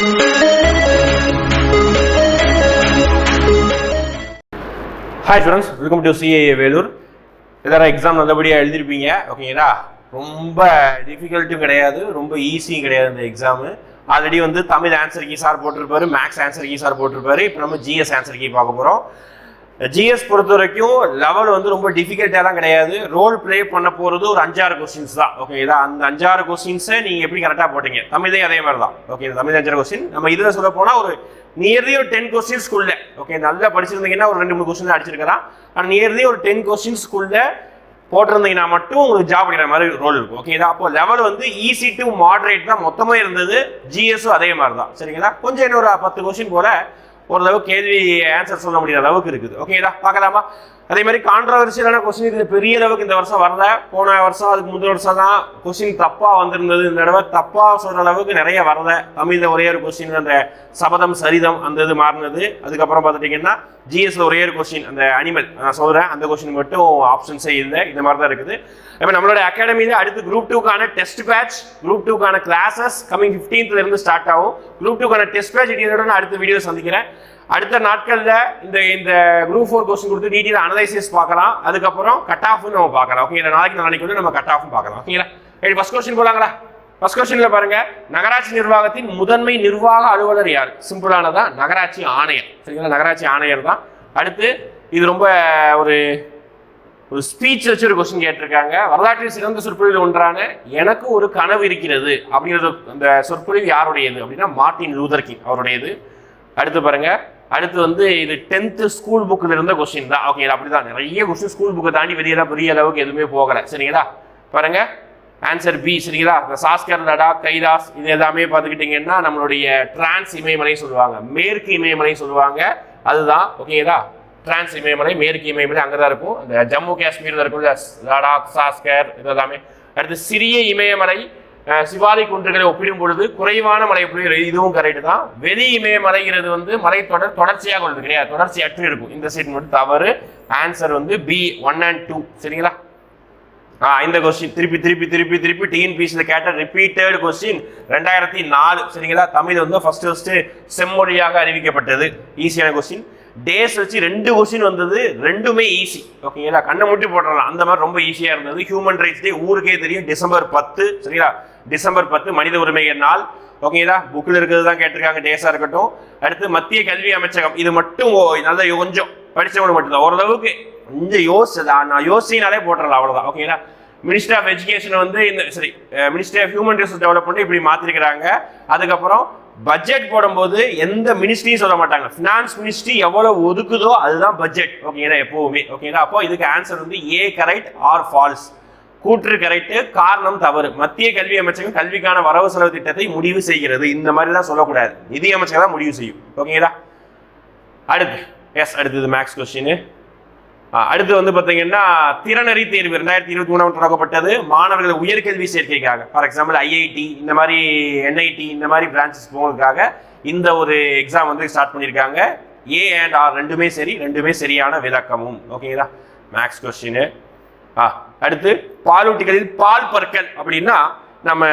Hi students welcome to CAA Vellore இதெல்லாம் exam நல்லபடியாக எழுதிருப்பீங்க. ஓகேங்களா ரொம்ப டிஃபிகல்ட்டும் கிடையாது. ரொம்ப ஈஸியும் கிடையாது இந்த எக்ஸாமு ஆல்ரெடி வந்து தமிழ் ஆன்சர் கீ சார் போட்டிருப்பாரு மேக்ஸ் ஆன்சர் கீ சார் போட்டிருப்பாரு. இப்போ நம்ம ஜிஎஸ் ஆன்சர் கீ பார்க்க போகிறோம் ஜிஎஸ் பொறுத்த வரைக்கும் லெவல் வந்து ரொம்ப டிஃபிகல்ட்டாலாம் கிடையாது. ரோல் ப்ளே பண்ண போகிறது ஒரு அஞ்சாறு கொஸ்டின்ஸ் தான். ஓகேங்களா அந்த அஞ்சாறு கொஸ்டின்ஸை நீங்கள் எப்படி கரெக்டாக போட்டீங்க? தமிழே அதே மாதிரி தான் ஓகே தமிழ் அஞ்சாறு கொஸ்டின் நம்ம இதில் சொல்ல போனால் ஒரு நியர்லி ஒரு டென் கொஸ்டின்ஸ்குள்ள ஓகே நல்லா படிச்சிருந்தீங்கன்னா ஒரு ரெண்டு மூணு கொஸ்டின் அடிச்சிருக்கலாம். ஆனால் நியர்லி ஒரு டென் கொஸ்டின்ஸ்குள்ள போட்டிருந்தீங்கன்னா மட்டும் உங்களுக்கு ஜாப் கிடைக்கிற மாதிரி ரோல் இருக்கும். ஓகேங்களா அப்போ லெவல் வந்து ஈஸி டு மாடரேட் தான் மொத்தமாக இருந்தது. ஜிஎஸும் அதே மாதிரி தான் சரிங்களா? கொஞ்சம் இன்னொரு பத்து கொஸ்டின் போல ஓரளவுக்கு கேள்வி ஆன்சர் சொல்ல முடியாத அளவுக்கு இருக்குது. ஓகேதா பார்க்கலாமா? அதே மாதிரி கான்ட்ரவர்சியலான கொஸ்டின் இது பெரிய அளவுக்கு இந்த வருஷம் வரல. போன வருஷம் அதுக்கு முந்தின வருஷம் தான் கொஸ்டின் தப்பாக வந்திருந்தது. இந்த தடவை தப்பாக சொல்கிற அளவுக்கு நிறைய வரல. தமிழ்ல ஒரே ஒரு கொஸ்டின் அந்த சபதம் சரிதம் அந்த இது மாறினது. அதுக்கப்புறம் பார்த்துட்டிங்கன்னா ஜிஎஸ்ல ஒரே ஒரு கொஸ்டின் அந்த அனிமல் நான் சொல்றேன் அந்த கொஸ்டின் மட்டும் ஆப்ஷன்ஸே இல்லை இந்த மாதிரி தான் இருக்குது. இப்போ நம்மளோட அகாடமியில் அடுத்து குரூப் டூக்கான டெஸ்ட் பேட்ச் குரூப் டூக்கான கிளாஸஸ் கமிங் ஃபிஃப்டீன்த்ல இருந்து ஸ்டார்ட் ஆகும். குரூப் டூக்கான டெஸ்ட் பேட்ச் இதோட நான் அடுத்த வீடியோ சந்திக்கிறேன். அடுத்த நாட்களில் இந்த இந்த குரூப் ஃபோர் கொஸ்டின் கொடுத்து டீட்டெயில் அனலைசிஸ் பார்க்கலாம். அதுக்கப்புறம் கட் ஆஃப் நம்ம பார்க்கலாம். ஓகேங்களா நாளைக்கு நாளைக்கு வந்து நம்ம கட் ஆஃப் பார்க்கலாம். ஓகேங்களா சரி ஃபர்ஸ்ட் கொஸ்டின் போலாங்களா? ஃபர்ஸ்ட் கொஸ்டின்ல பாருங்க. நகராட்சி நிர்வாகத்தின் முதன்மை நிர்வாக அலுவலர் யார்? சிம்பிளானதா நகராட்சி ஆணையர். சரிங்களா? நகராட்சி ஆணையர் தான். அடுத்து இது ரொம்ப ஒரு ஒரு ஸ்பீச் வச்சு ஒரு கொஸ்டின் கேட்டிருக்காங்க. வரலாற்றில் சிறந்த சொற்பொழிவு ஒன்றான எனக்கு ஒரு கனவு இருக்கிறது அப்படிங்கிறது அந்த சொற்பொழிவு யாருடையது? அப்படின்னா மார்ட்டின் லூதர்கி அவருடையது. அடுத்து பாருங்க. அடுத்து வந்து இது டென்த்து ஸ்கூல் புக்கில் இருந்த கொஸ்டின் தான். ஓகே அப்படிதான். நிறைய கொஸ்டின் ஸ்கூல் புக்கை தாண்டி வெளியெல்லாம் பெரிய அளவுக்கு எதுவுமே போகலை. சரிங்களா? பாருங்க. ஆன்சர் பி சரிங்களா? இந்த சாஸ்கர் லடாக் கைலாஸ் இது எல்லாமே பார்த்துக்கிட்டிங்கன்னா நம்மளுடைய டிரான்ஸ் இமயமலை சொல்லுவாங்க. மேற்கு இமயமலை சொல்லுவாங்க. அதுதான் ஓகேங்களா? டிரான்ஸ் இமயமலை மேற்கு இமயமலை அங்கே தான் இருக்கும். இந்த ஜம்மு காஷ்மீரில் இருக்கும் லடாக் சாஸ்கர் இது எல்லாமே. அடுத்து சிறிய இமயமலை சிவாலி குன்றுகளை ஒப்பிடும் பொழுது குறைவான மலை ஒப்பிடு இதுவும் கரெக்டு தான். வெளி இமயமலைங்கிறது வந்து மலைத்தொடர் தொடர்ச்சியாக உள்ளது கிடையாது. தொடர்ச்சியற்று இருக்கும். இந்த சைட் மட்டும் தவறு. ஆன்சர் வந்து பி ஒன் அண்ட் டூ சரிங்களா? இந்த கொஸ்டின் திருப்பி திருப்பி திருப்பி திருப்பி டிஎன்பிசியில் கேட்ட ரிப்பீட்டட் கொஸ்டின் ரெண்டாயிரத்தி நாலு சரிங்களா? தமிழ் வந்து ஃபர்ஸ்ட் ஃபர்ஸ்ட் செம்மொழியாக அறிவிக்கப்பட்டது. ஈஸியான கொஸ்டின் டேஸ் வச்சு ரெண்டு கொஸ்டின் வந்தது ரெண்டுமே ஈஸி ஓகேங்களா கண்ணை முட்டி போடுறலாம் அந்த மாதிரி ரொம்ப ஈஸியாக இருந்தது. ஹியூமன் ரைட்ஸ் டே ஊருக்கே தெரியும். டிசம்பர் பத்து சரிங்களா? டிசம்பர் பத்து மனித உரிமைகள் நாள். ஓகேங்களா புக்கில் இருக்கிறது தான் கேட்டிருக்காங்க டேஸாக இருக்கட்டும். அடுத்து மத்திய கல்வி அமைச்சகம். இது மட்டும் ஓ- நல்லா கொஞ்சம். படித்தவங்க மட்டும்தான். ஓரளவுக்கு கொஞ்சம் யோசிச்சு நான் யோசினாலே போட்டுறலாம் அவ்வளோதான் ஓகேங்களா மினிஸ்டர் ஆஃப் எஜுகேஷன் வந்து இந்த சரி minister of human resource development இப்படி மாற்றிருக்கிறாங்க அதுக்கப்புறம் பட்ஜெட் போடும்போது எந்த மினிஸ்ட்ரியும் சொல்ல மாட்டாங்க. ஃபினான்ஸ் மினிஸ்ட்ரி எவ்வளவு ஒதுக்குதோ அதுதான் பட்ஜெட் ஓகேங்களா எப்போவுமே. ஓகேங்களா அப்போ இதுக்கு ஆன்சர் வந்து ஏ கரெக்ட் ஆர் ஃபால்ஸ் கூற்று கரெக்டு காரணம் தவறு. மத்திய கல்வி அமைச்சகம் கல்விக்கான வரவு செலவு திட்டத்தை முடிவு செய்கிறது. இந்த மாதிரி தான் சொல்லக்கூடாது. நிதி அமைச்சகம் தான் முடிவு செய்யும். ஓகேங்களா அடுத்து எஸ் அடுத்தது மேக்ஸ் கொஸ்டின் அடுத்து வந்து பார்த்தீங்கன்னா திறனறி தேர்வு ரெண்டாயிரத்தி இருபத்தி மூணாம் தொடங்கப்பட்டது. மாணவர்கள் உயர்கல்வி சேர்க்கைக்காக ஃபார் எக்ஸாம்பிள் ஐஐடி இந்த மாதிரி என்ஐடி இந்த மாதிரி பிரான்ச்சஸ் போகிறதுக்காக இந்த ஒரு எக்ஸாம் வந்து ஸ்டார்ட் பண்ணியிருக்காங்க. ஏ அண்ட் ஆர் ரெண்டுமே சரி ரெண்டுமே சரியான விளக்கமும். ஓகேங்களா மேக்ஸ் கொஸ்டின் ஆ அடுத்து பாலூட்டிகளில் பால் பற்கள் அப்படின்னா நம்ம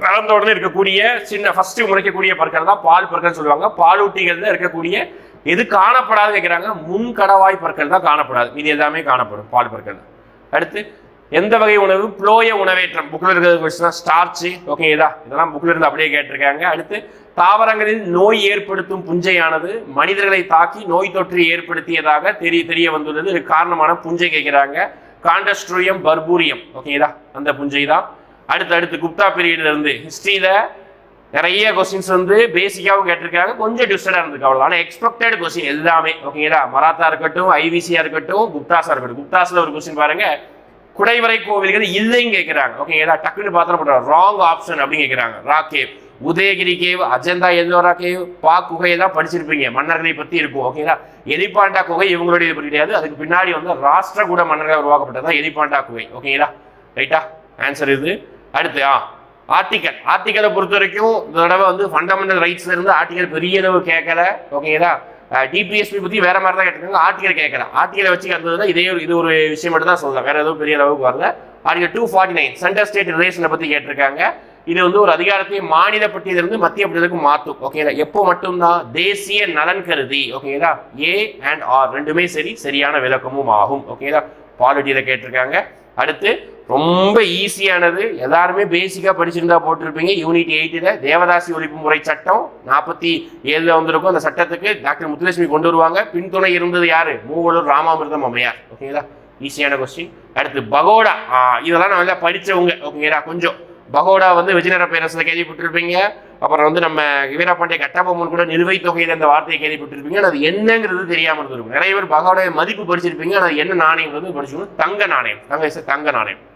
பிறந்த உடனே இருக்கக்கூடிய சின்ன ஃபர்ஸ்ட் முளைக்கக்கூடிய பற்கள் தான் பால் பற்கள் சொல்லுவாங்க. பாலூட்டிகள்ல இருக்கக்கூடிய எது காணப்படாது கேட்குறாங்க முன் கடவாய் பற்கள் தான் காணப்படாது. இது எல்லாமே காணப்படும் பால் பற்கள். அடுத்து எந்த வகை உணவு? புளோய உணவேற்றம். புக்கில் இருக்கிறது கொஸ்டின் ஸ்டார்ச்சு ஓகேதா இதெல்லாம் புக்கில் இருந்து அப்படியே கேட்டிருக்காங்க. அடுத்து தாவரங்களில் நோய் ஏற்படுத்தும் புஞ்சையானது மனிதர்களை தாக்கி நோய் தொற்று ஏற்படுத்தியதாக தெரிய தெரிய வந்துள்ளது. காரணமான புஞ்சை கேட்கிறாங்க காண்டஸ்ட்ரோயம் பர்பூரியம். ஓகேதா அந்த புஞ்சை தான். அடுத்து அடுத்து குப்தா பீரியட்ல இருந்து ஹிஸ்டரியில நிறைய கொஸ்டின்ஸ் வந்து பேசிக்காகவும் கேட்டிருக்காங்க. கொஞ்சம் டிஸ்டர்டாக இருந்திருக்கு அவ்வளோ ஆனால் எக்ஸ்பெக்டட் கொஸ்டின் எல்லாமே. ஓகேங்களா மராத்தா இருக்கட்டும் ஐவிசியாக இருக்கட்டும் குப்தாஸாக இருக்கட்டும். குப்தாஸில் ஒரு கொஸ்டின் பாருங்க. குடைவரை கோவில்கள் இல்லைன்னு கேட்குறாங்க ஓகேங்களா டக்குன்னு பார்த்தா பண்ணுறாங்க ராங் ஆப்ஷன் அப்படின்னு கேட்குறாங்க ரா உதயகிரி கேவ் அஜந்தா எல்லோரா கேவ் பா குகையை தான் படிச்சிருப்பீங்க. மன்னர்களை பற்றி இருக்கும் ஓகேங்களா எலிபாண்டா குகை இவங்களுடைய இது கிடையாது. அதுக்கு பின்னாடி வந்து ராஷ்டிரகூட மன்னர்கள் உருவாக்கப்பட்டதான் எலிபாண்டா குகை ஓகேங்களா ரைட்டா ஆன்சர் இது. அடுத்து ஆ ஆர்டிக்கல் ஆர்டிக்கலை பொறுத்த வரைக்கும் இந்த தடவை வந்து ஃபண்டமெண்டல் ரைட்ஸ்ல இருந்து ஆர்டிகல் பெரிய அளவு கேட்கல ஓகேங்களா டிபிஎஸ்பி பத்தி வேற மாதிரி தான் கேட்டிருக்காங்க. ஆர்டிகல் கேட்கல. ஆர்டிகளை வச்சு கருதுதான் இதே ஒரு இது ஒரு விஷயம் மட்டும் தான் சொல்லலாம் வேற எதுவும் பெரிய அளவுக்கு வரல. Article two forty nine centre state ரிலேஷனை பத்தி கேட்டிருக்காங்க. இது வந்து ஒரு அதிகாரத்தை மாநில பட்டியலிருந்து மத்திய பட்டியலுக்கு மாற்றும். ஓகேங்களா எப்போ மட்டும்தான் தேசிய நலன் கருதி. ஓகேங்களா ஏ அண்ட் ஆர் ரெண்டுமே சரி சரியான விளக்கமும் ஆகும். ஓகேங்களா பாலிட்டியில் கேட்டிருக்காங்க. அடுத்து ரொம்ப ஈஸியானது எல்லாருமே பேசிக்காக படிச்சிருந்தா போட்டிருப்பீங்க. யூனிட் எயிட்டில் தேவதாசி ஒழிப்பு முறை சட்டம் நாற்பத்தி ஏழில் வந்திருக்கும். அந்த சட்டத்துக்கு டாக்டர் முத்துலட்சுமி கொண்டு வருவாங்க. பின்துணை இருந்தது யாரு? மூவலூர் ராமாமிர்தம் அம்மையார். ஓகேங்களா ஈஸியான கொஸ்டின் அடுத்து பகோடா. ஆ, இதெல்லாம் நல்லா படித்தவங்க ஓகேங்களா கொஞ்சம் பகோடா வந்து விஜயநகர பேரரசில் கேள்விப்பட்டிருப்பீங்க. அப்புறம் வந்து நம்ம வீரபாண்டிய கட்டபொம்மன் கூட நிலுவைத் தொகையில் அந்த வார்த்தையை கேள்விப்பட்டிருப்பீங்க. அது என்னங்கிறது தெரியாமல் இருந்திருக்கும். நிறைய பேர் பகோடைய மதிப்பு படிச்சிருப்பீங்க. ஆனால் என்ன நாணயம் வந்து படிச்சிருக்கணும் தங்க நாணயம். தங்க தங்க நாணயம்.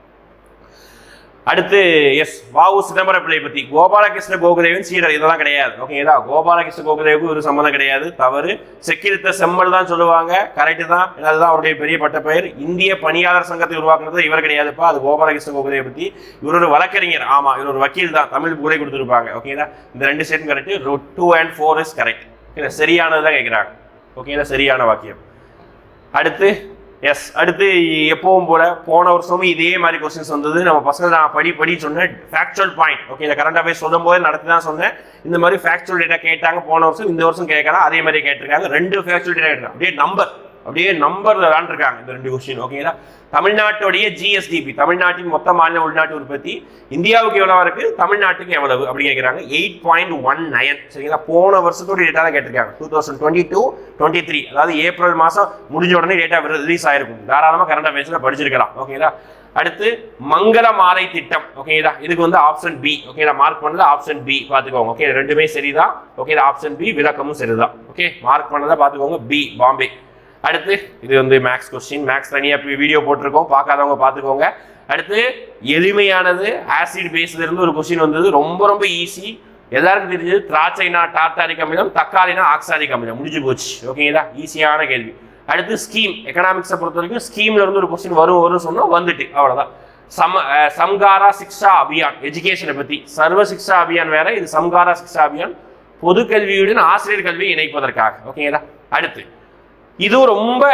அடுத்து எஸ் வாவு சிதம்பர பிள்ளை பத்தி. கோபாலகிருஷ்ண கோகுதேவன் சீடர் இதெல்லாம் கிடையாது. ஓகேங்களா கோபாலகிருஷ்ண கோகுதேவுக்கு ஒரு சம்மந்தம் கிடையாது. தவறு. செக்கிரித்த செம்மல் தான் சொல்லுவாங்க. கரெக்டு தான். அதுதான் அவருடைய பெரிய பட்ட பெயர். இந்திய பணியாளர் சங்கத்தை உருவாக்குனது இவர் கிடையாதுப்பா. அது கோபாலகிருஷ்ண கோகுதேவ பத்தி. இவர் ஒரு வழக்கறிஞர். ஆமா இவர் ஒரு வக்கீல் தான். தமிழ் புகழை கொடுத்துருப்பாங்க. ஓகேங்களா இந்த ரெண்டு ஸ்டேட்டும் correct two and four is correct சரியானது தான் கேட்குறாங்க ஓகேங்களா சரியான வாக்கியம். அடுத்து எஸ் அடுத்து எப்பவும் போல போன வருஷமும் இதே மாதிரி கொஸ்டின்ஸ் வந்தது. நம்ம பசங்க நான் படி படி சொன்னேன். ஃபேக்சுவல் பாயிண்ட் ஓகே இந்த கரண்ட் அஃபேர்ஸ் சொல்லும் போது நடத்தி தான் சொன்னேன். இந்த மாதிரி ஃபேக்சுவல் டேட்டா கேட்டாங்க போன வருஷம் இந்த வருஷம் கேட்கலாம் அதே மாதிரி கேட்டிருக்காங்க. ரெண்டு ஃபேக்சுவல் டேட்டா கேட்டாங்க அப்படியே நம்பர் அப்படியே நம்பர் இருக்காங்க இந்த ரெண்டு கொஸ்டின் ஓகேங்களா தமிழ்நாட்டுடைய ஜிஎஸ்டிபி தமிழ்நாட்டின் மொத்த மாநில உள்நாட்டு உற்பத்தி இந்தியாவுக்கு எவ்வளவு இருக்கு? தமிழ்நாட்டுக்கு எவ்வளவு? அப்படின்னு கேட்குறாங்க எயிட் பாயிண்ட் ஒன் நயன் சரிங்களா? போன வருஷத்துடைய டேட்டா தான் கேட்டிருக்காங்க. Two thousand twenty two twenty three அதாவது ஏப்ரல் மாதம் முடிஞ்ச உடனே டேட்டா ரிலீஸ் ஆயிருக்கும். தாராளமாக கரண்ட் அஃபேர்ஸில் படிச்சிருக்கலாம். ஓகேங்களா அடுத்து மங்கள மாலை திட்டம். ஓகேதா இதுக்கு வந்து ஆப்ஷன் பி ஓகேங்களா மார்க் பண்ணது ஆப்ஷன் பி பார்த்துக்கோங்க. ஓகே ரெண்டுமே சரிதான். ஓகே ஆப்ஷன் பி விளக்கமும் சரிதான். ஓகே மார்க் பண்ணதை பார்த்துக்கோங்க. பி பாம்பே. அடுத்து இது வந்து மேக்ஸ் கொஸ்டின் மேக்ஸ் தனியாக வீடியோ போட்டிருக்கோம். பார்க்காதவங்க பார்த்துக்கோங்க. அடுத்து எளிமையானது ஆசிட் பேஸ்லேருந்து ஒரு கொஸ்டின் வந்தது. ரொம்ப ரொம்ப ஈஸி எல்லாருக்கும் தெரிஞ்சது திராட்சைனா டார்டாரிக் அமிலம் தக்காளினா ஆக்சாரிக் அமிலம். முடிஞ்சு போச்சு. ஓகேங்களா ஈஸியான கேள்வி. அடுத்து ஸ்கீம் எக்கனாமிக்ஸை பொறுத்த வரைக்கும் ஸ்கீம்ல இருந்து ஒரு கொஸ்டின் வரும் வரும் சொன்னால் வந்துட்டு. அவ்வளோதான் சம சம்காரா சிக்ஷா அபியான். எஜுகேஷனை பற்றி சர்வ சிக்ஷா அபியான் வேற. இது சம்காரா சிக்ஷா அபியான். பொது கல்வியுடன் ஆசிரியர் கல்வியை இணைப்பதற்காக. ஓகேங்களா அடுத்து இதுவும் ரொம்ப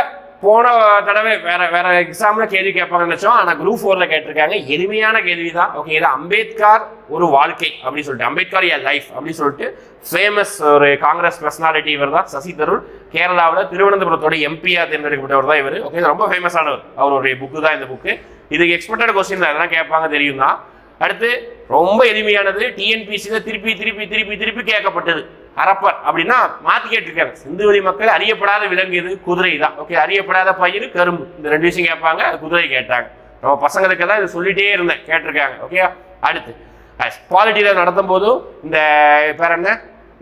போன தடவை வேற வேற எக்ஸாம்ல கேள்வி கேட்பாங்க நினைச்சோம். ஆனா குரூப் ஃபோர்ல கேட்டிருக்காங்க. எளிமையான கேள்வி தான் ஓகே இது அம்பேத்கர் ஒரு வாழ்க்கை அப்படின்னு சொல்லிட்டு அம்பேத்கர் ஏ லைஃப் அப்படின்னு சொல்லிட்டு ஃபேமஸ் ஒரு காங்கிரஸ் பர்சனாலிட்டி இவர் தான் சசி தரூர் கேரளாவில் திருவனந்தபுரத்தோட எம்பியா தேர்ந்தெடுக்கப்பட்டவர் தான் இவர். ஓகே ரொம்ப ஃபேமஸானவர் அவருடைய புக்கு தான் இந்த புக்கு இதுக்கு எக்ஸ்பெக்டட் கொஸ்டின் அதெல்லாம் கேட்பாங்க தெரியும் தான் அடுத்து ரொம்ப எளிமையானது டிஎன்பிசியில் திருப்பி திருப்பி திருப்பி திருப்பி கேட்கப்பட்டது. அரப்பர் அப்படின்னா மாத்தி கேட்டிருக்காங்க. சிந்துவெளி மக்கள் அறியப்படாத விலங்கு இது குதிரை தான். ஓகே அறியப்படாத பயிர் கரும்பு. இந்த ரெண்டு விஷயம் கேட்பாங்க அது குதிரை கேட்டாங்க. நம்ம பசங்களுக்கெல்லாம் இதை சொல்லிட்டே இருந்தேன் கேட்டிருக்காங்க. ஓகே அடுத்து குவாலிட்டியில் நடத்தும் போதும் இந்த பேர் என்ன?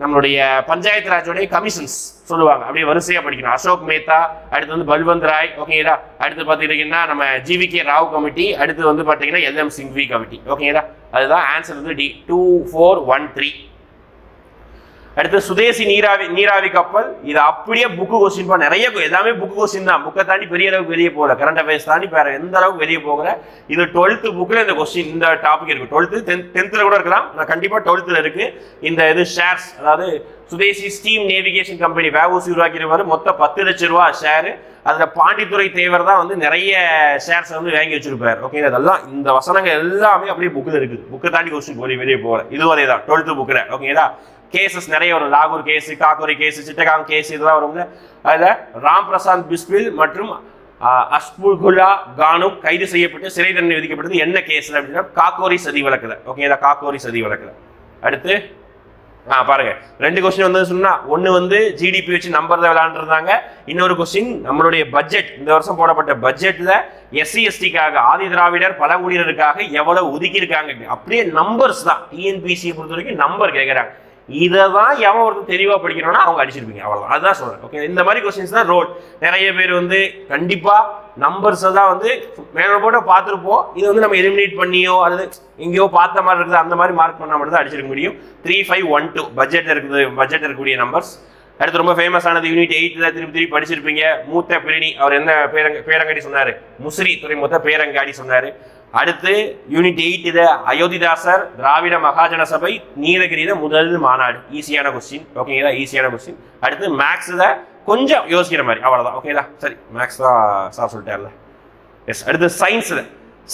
நம்மளுடைய பஞ்சாயத்து ராஜோடைய கமிஷன்ஸ் சொல்லுவாங்க. அப்படியே வரிசையாக படிக்கணும். அசோக் மேத்தா அடுத்து வந்து பல்வந்த் ராய். ஓகேங்களா அடுத்து பார்த்துக்கிட்டிங்கன்னா நம்ம ஜிவிகே ராவ் கமிட்டி அடுத்து வந்து பார்த்தீங்கன்னா எல்எம் சிங்வி கமிட்டி. ஓகேங்களா அதுதான் ஆன்சர் வந்து D two four one three அடுத்து சுதேசி நீராவி நீராவி கப்பல். இது அப்படியே புக்கு கொஸ்டின் பண்ண நிறைய எல்லாமே புக்கு கொஸ்டின் தான். புக்கை தாண்டி பெரிய அளவுக்கு வெளியே போகல. கரண்ட் அஃபேர்ஸ் தாண்டி வேற எந்த அளவுக்கு வெளியே போகல. இது டுவெல்த்து புக்கில் இந்த கொஸ்டின் இந்த டாபிக் இருக்கு. டுவெல்த்து டென்த் டென்த்தில் கூட இருக்கலாம். நான் கண்டிப்பாக டுவெல்த்தில் இருக்கு. இந்த இது ஷேர்ஸ் அதாவது Swadeshi steam navigation company VOC உருவாக்கிடுவார் மொத்தம் பத்து லட்சம் ரூபா ஷேரு அதில் பாண்டித்துறை தேவர் தான் வந்து நிறைய ஷேர்ஸை வந்து வாங்கி வச்சிருப்பார். ஓகே அதெல்லாம் இந்த வசனங்கள் எல்லாமே அப்படியே புக்கில் இருக்குது. புக்கை தாண்டி கொஸ்டின் போய் வெளியே போகல. இதுவும் அதே தான் டுவெல்த்து புக்கில் ஓகேங்களா கேசஸ் நிறைய வரும். லாகூர் case Kakori case Chittagong case இதெல்லாம் வரும்ல. அதில் ராம் பிரசாந்த் பிஸ்மில் மற்றும் அஸ்புல்குல்லா கானும் கைது செய்யப்பட்டு சிறை தண்டனை விதிக்கப்பட்டது என்ன கேஸ் அப்படின்னா காக்கோரி சதி வழக்கில். ஓகேங்களா காக்கோரி சதி வழக்கில். அடுத்து ஆ பாருங்க. ரெண்டு கொஸ்டின் வந்து சொன்னா ஒன்னு வந்து ஜிடிபி வச்சு நம்பர் தான் விளையாண்டுருந்தாங்க இன்னொரு கொஸ்டின் நம்மளுடைய பட்ஜெட் இந்த வருஷம் போடப்பட்ட பட்ஜெட்ல எஸ்சி எஸ்டிக்காக ஆதி திராவிடர் பழங்குடியினருக்காக எவ்வளவு ஒதுக்கி இருக்காங்க அப்படியே நம்பர்ஸ் தான். டிஎன்பிசியை பொறுத்த வரைக்கும் நம்பர் கேட்குறாங்க இதை தான் எவன் ஒருத்தர் தெளிவாக படிக்கணும்னா அவங்க அடிச்சிருப்பீங்க. அவ்வளோதான் அதுதான் சொல்கிறேன் ஓகே இந்த மாதிரி கொஸ்டின்ஸ் தான் ரோட் நிறைய பேர் வந்து கண்டிப்பாக நம்பர்ஸை தான் வந்து மேலே போட்டு பார்த்துருப்போம். இது வந்து நம்ம எலிமினேட் பண்ணியோ அல்லது எங்கேயோ பார்த்த மாதிரி இருக்குது அந்த மாதிரி மார்க் பண்ணால் மட்டும் தான் அடிச்சிருக்க முடியும். Three five one two budget இருக்குது பட்ஜெட் இருக்கக்கூடிய நம்பர்ஸ் அடுத்து ரொம்ப ஃபேமஸானது யூனிட் எயிட்டில் திருப்பி திருப்பி படிச்சிருப்பீங்க. மூத்த பிரிணி அவர் என்ன பேரங்க பேரங்காடி சொன்னார்? முசிறி துறைமுகத்தை பேரங்காடி சொன்னார். அடுத்து யூனிட் எயிட் இது அயோத்திதாசர் திராவிட மகாஜன சபை நீலகிரியில முதல் மாநாடு. ஈஸியான கொஸ்டின் ஓகேங்களா ஈஸியான கொஸ்டின் அடுத்து மேக்ஸ் கொஞ்சம் யோசிக்கிற மாதிரி. அவ்வளோதான் ஓகேங்களா சரி. மேக்ஸ் தான் சார் சொல்லிட்டார்ல. எஸ் அடுத்து சயின்ஸில்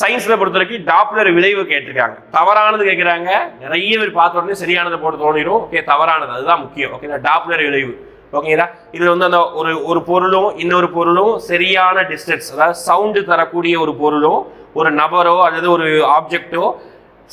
சயின்ஸ்ல பொறுத்த வரைக்கும் டாப்லர் விளைவு கேட்டிருக்காங்க. தவறானது கேட்குறாங்க. நிறைய பேர் பார்த்த உடனே சரியானதை போட்டு தோணிடும் ஓகே தவறானது. அதுதான் முக்கியம். ஓகேங்களா டாப்லர் விளைவு. ஓகேங்களா இதுல வந்து அந்த ஒரு ஒரு பொருளும் இன்னொரு பொருளும் சரியான டிஸ்டன்ஸ் அதாவது சவுண்டு தரக்கூடிய ஒரு பொருளும் ஒரு நபரோ அல்லது ஒரு ஆப்ஜெக்டோ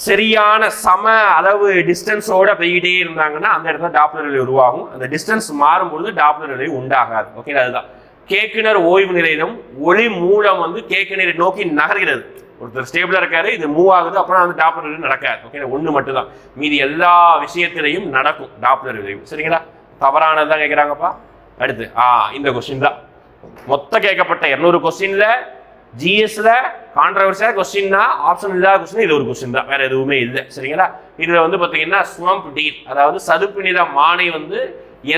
சரியான சம அளவு டிஸ்டன்ஸோட போய்கிட்டே இருந்தாங்கன்னா அந்த இடத்துல டாப்ளர் நிலை உருவாகும். அந்த டிஸ்டன்ஸ் மாறும்பொழுது டாப்லர் நிலை உண்டாகாது. ஓகே அதுதான். கேக்குனர் ஓய்வு நிலையிலும் ஒளி மூலம் வந்து கேக்குநரை நோக்கி நகர்கிறது. ஒருத்தர் ஸ்டேபிளா இருக்காரு இது மூவ் ஆகுது அப்புறம் அந்த டாப்ளர் நிலை நடக்காது. ஓகே ஒன்று மட்டும்தான். மீதி எல்லா விஷயத்திலையும் நடக்கும் டாப்ளர் நிலையும் சரிங்களா? தவறானது தான் கேட்குறாங்கப்பா. அடுத்து ஆ இந்த கொஸ்டின் தான். மொத்த கேட்கப்பட்ட இரநூறு கொஸ்டின்ல ஜிஎஸ்ல கான்ட்ரவர்சியாக கொஸ்டின்னா ஆப்ஷன் இல்லாத கொஸ்டின் இது ஒரு கொஸ்டின் தான். வேற எதுவுமே இல்லை. சரிங்களா? இதுல வந்து பாத்தீங்கன்னா ஸ்வம்ப் டீல் அதாவது சதுப்பு நில மானை வந்து